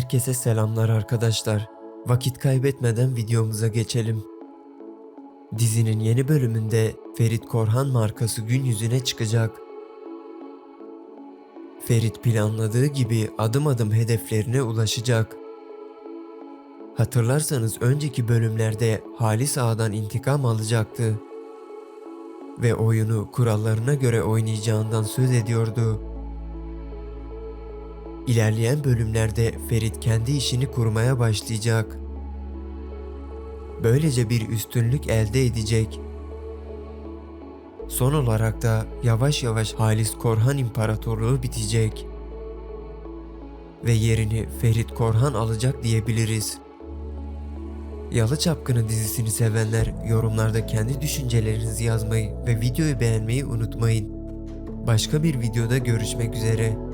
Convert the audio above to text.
Herkese selamlar arkadaşlar. Vakit kaybetmeden videomuza geçelim. Dizinin yeni bölümünde Ferit Korhan markası gün yüzüne çıkacak. Ferit planladığı gibi adım adım hedeflerine ulaşacak. Hatırlarsanız önceki bölümlerde Halis Ağa'dan intikam alacaktı. Ve oyunu kurallarına göre oynayacağından söz ediyordu. İlerleyen bölümlerde Ferit kendi işini kurmaya başlayacak. Böylece bir üstünlük elde edecek. Son olarak da yavaş yavaş Halis Korhan İmparatorluğu bitecek. Ve yerini Ferit Korhan alacak diyebiliriz. Yalı Çapkını dizisini sevenler yorumlarda kendi düşüncelerinizi yazmayı ve videoyu beğenmeyi unutmayın. Başka bir videoda görüşmek üzere.